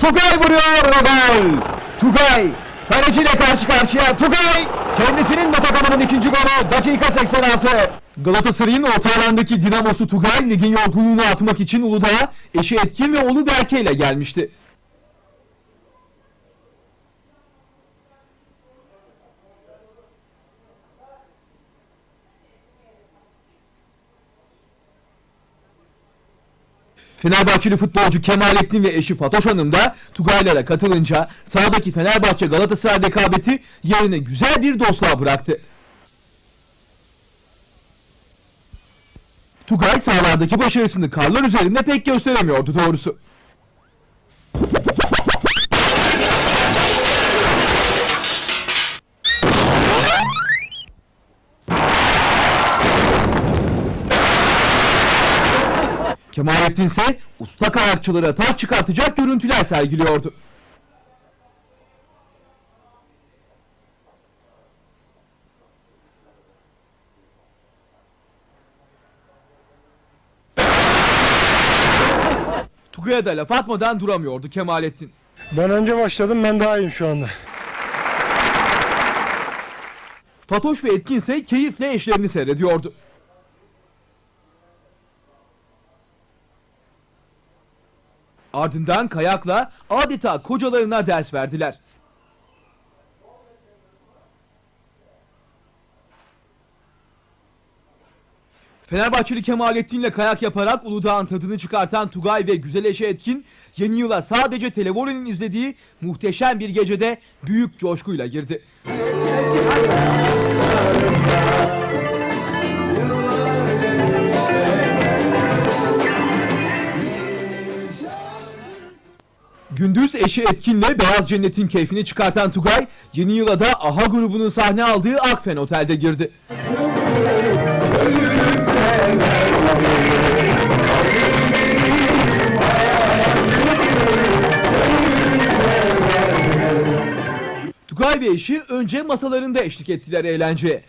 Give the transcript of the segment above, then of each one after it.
Tugay vuruyor ve gol. Tugay kaleciyle karşı karşıya. Tugay kendisinin ve takımının ikinci golü dakika 86. Galatasaray'ın orta alandaki dinamosu Tugay ligin yorgunluğunu atmak için Uludağ'a eşi Etkin ve oğlu Berke ile gelmişti. Fenerbahçeli futbolcu Kemalettin ve eşi Fatoş Hanım da Tugaylara katılınca sahadaki Fenerbahçe Galatasaray rekabeti yerine güzel bir dostluğa bıraktı. Tugay sahalardaki başarısını karlar üzerinde pek gösteremiyordu doğrusu. Kemalettin ise usta kayakçılara taç çıkartacak görüntüler sergiliyordu. Tugay'a da laf atmadan duramıyordu Kemalettin. Ben önce başladım ben daha iyiyim şu anda. Fatoş ve Etkin ise keyifle eşlerini seyrediyordu. Ardından kayakla adeta kocalarına ders verdiler. Fenerbahçeli Kemalettin ile kayak yaparak Uludağ'ın tadını çıkartan Tugay ve güzel eşi Etkin yeni yıla sadece televolenin izlediği muhteşem bir gecede büyük coşkuyla girdi. Gündüz eşi Etkin'le Beyaz Cennet'in keyfini çıkartan Tugay, yeni yıla da AHA grubunun sahne aldığı Akfen Otel'de girdi. Tugay ve eşi önce masalarında eşlik ettiler eğlenceye.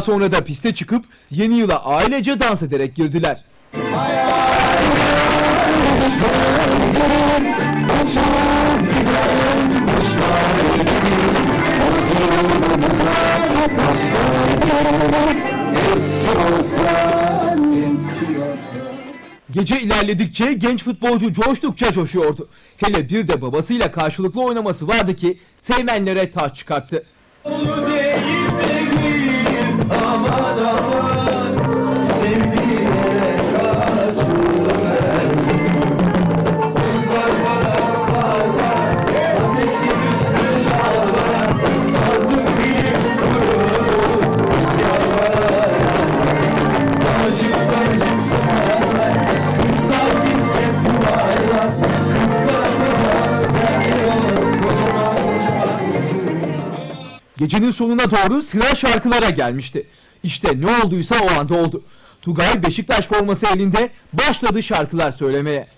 Daha sonra da piste çıkıp yeni yıla ailece dans ederek girdiler. Gece ilerledikçe genç futbolcu coştukça coşuyordu. Hele bir de babasıyla karşılıklı oynaması vardı ki sevmenlere taç çıkarttı. Gecenin sonuna doğru sıra şarkılara gelmişti. İşte ne olduysa o anda oldu. Tugay Beşiktaş forması elinde başladı şarkılar söylemeye.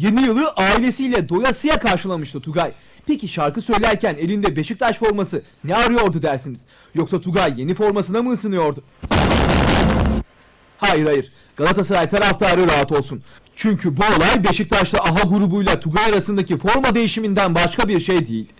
Yeni yılı ailesiyle doyasıya karşılamıştı Tugay. Peki şarkı söylerken elinde Beşiktaş forması ne arıyordu dersiniz? Yoksa Tugay yeni formasına mı ısınıyordu? Hayır hayır. Galatasaray taraftarı rahat olsun. Çünkü bu olay Beşiktaş'la AHA grubuyla Tugay arasındaki forma değişiminden başka bir şey değil.